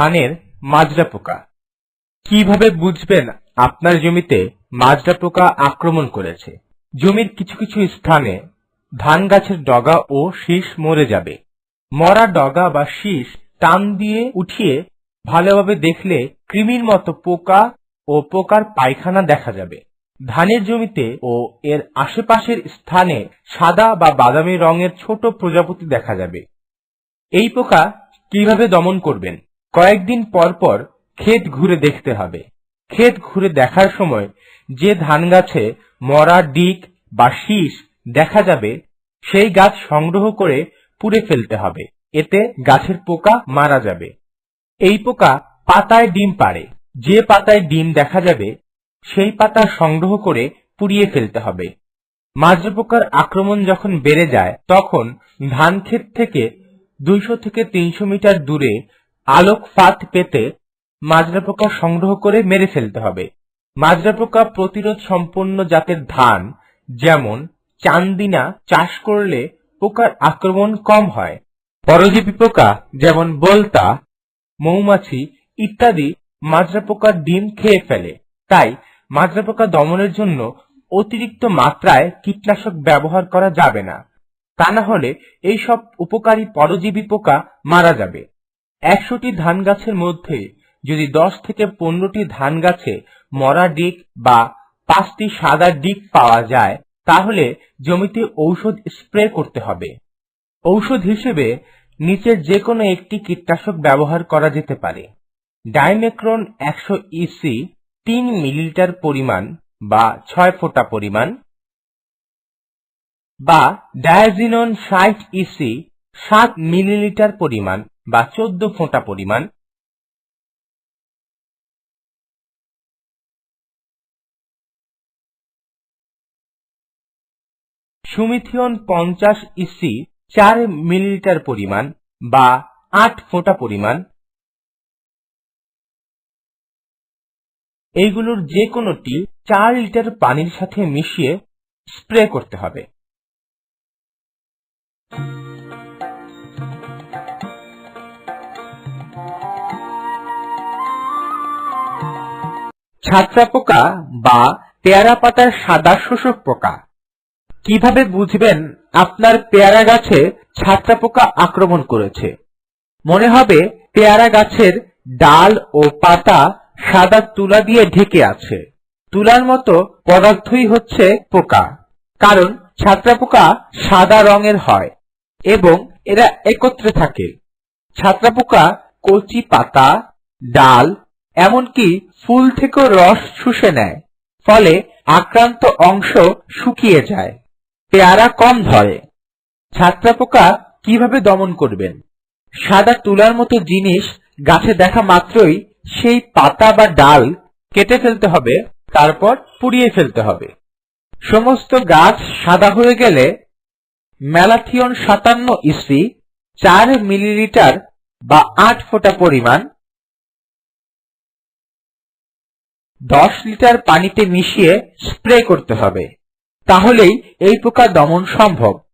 ধানের মাজরা পোকা। কীভাবে বুঝবেন আপনার জমিতে মাজরা পোকা আক্রমণ করেছে? জমির কিছু কিছু স্থানে ধান গাছের ডগা ও শীষ মরে যাবে। মরা ডগা বা শীষ টান দিয়ে উঠিয়ে ভালোভাবে দেখলে কৃমির মতো পোকা ও পোকার পায়খানা দেখা যাবে। ধানের জমিতে ও এর আশেপাশের স্থানে সাদা বা বাদামি রঙের ছোট প্রজাপতি দেখা যাবে। এই পোকা কীভাবে দমন করবেন? কয়েকদিন পর পর ক্ষেত ঘুরে দেখতে হবে। ক্ষেত ঘুরে দেখার সময় যে ধান গাছে মরা ডিক বা শীষ দেখা যাবে, সেই গাছ সংগ্রহ করে পুড়ে ফেলতে হবে। এতে গাছের পোকা মারা যাবে। এই পোকা পাতায় ডিম পাড়ে। যে পাতায় ডিম দেখা যাবে, সেই পাতা সংগ্রহ করে পুড়িয়ে ফেলতে হবে। মাজরা পোকার আক্রমণ যখন বেড়ে যায়, তখন ধান ক্ষেত থেকে দুইশো থেকে তিনশো মিটার দূরে আলোক ফাঁদ পেতে মাজরা পোকা সংগ্রহ করে মেরে ফেলতে হবে। মাজরা পোকা প্রতিরোধ সম্পন্ন জাতের ধান, যেমন চান্দিনা, চাষ করলে পোকার আক্রমণ কম হয়। পরজীবী পোকা, যেমন বলতা, মৌমাছি ইত্যাদি মাজরা পোকার ডিম খেয়ে ফেলে। তাই মাজরা পোকা দমনের জন্য অতিরিক্ত মাত্রায় কীটনাশক ব্যবহার করা যাবে না। তা না হলে এইসব উপকারী পরজীবী পোকা মারা যাবে। একশোটি ধান গাছের মধ্যে যদি দশ থেকে পনেরোটি ধান গাছে মরা ডিক বা পাঁচটি সাদা ডিক পাওয়া যায়, তাহলে জমিতে ঔষধ স্প্রে করতে হবে। ঔষধ হিসেবে নিচের যে কোনো একটি কীটনাশক ব্যবহার করা যেতে পারে। ডাইমেক্রন একশো ইসি তিন মিলিলিটার পরিমাণ বা ছয় ফোঁটা পরিমাণ বা ডায়াজিনন ষাট ইসি সাত মিলিলিটার পরিমাণ বা চোদ্দ ফোঁটা পরিমাণ। সুমিথিয়ন পঞ্চাশ ইসি চার মিলিলিটার পরিমাণ বা আট ফোঁটা পরিমাণ। এইগুলোর যে কোনোটি চার লিটার পানির সাথে মিশিয়ে স্প্রে করতে হবে। ছাত্রা পোকা বা পেয়ারা পাতার সাদা শোষক পোকা। কীভাবে বুঝবেন আপনার পেয়ারা গাছে ছাত্রা পোকা আক্রমণ করেছে? মনে হবে পেয়ারা গাছের ডাল ও পাতা সাদা তুলা দিয়ে ঢেকে আছে। তুলার মতো পদার্থই হচ্ছে পোকা। কারণ ছাত্রা পোকা সাদা রঙের হয় এবং এরা একত্রে থাকে। ছাত্রা পোকা কচি পাতা, ডাল, এমনকি ফুল থেকেও রস শুষে নেয়, ফলে আক্রান্ত অংশ শুকিয়ে যায়, পেয়ারা কম ধরে। ছাত্রা পোকা কীভাবে দমন করবেন? সাদা তুলার মতো জিনিস গাছে দেখা মাত্রই সেই পাতা বা ডাল কেটে ফেলতে হবে, তারপর পুড়িয়ে ফেলতে হবে। সমস্ত গাছ সাদা হয়ে গেলে ম্যালাথিয়ন সাতান্ন ইসি চার মিলিলিটার বা আট ফোঁটা পরিমাণ দশ লিটার পানিতে মিশিয়ে স্প্রে করতে হবে। তাহলেই এই পোকা দমন সম্ভব।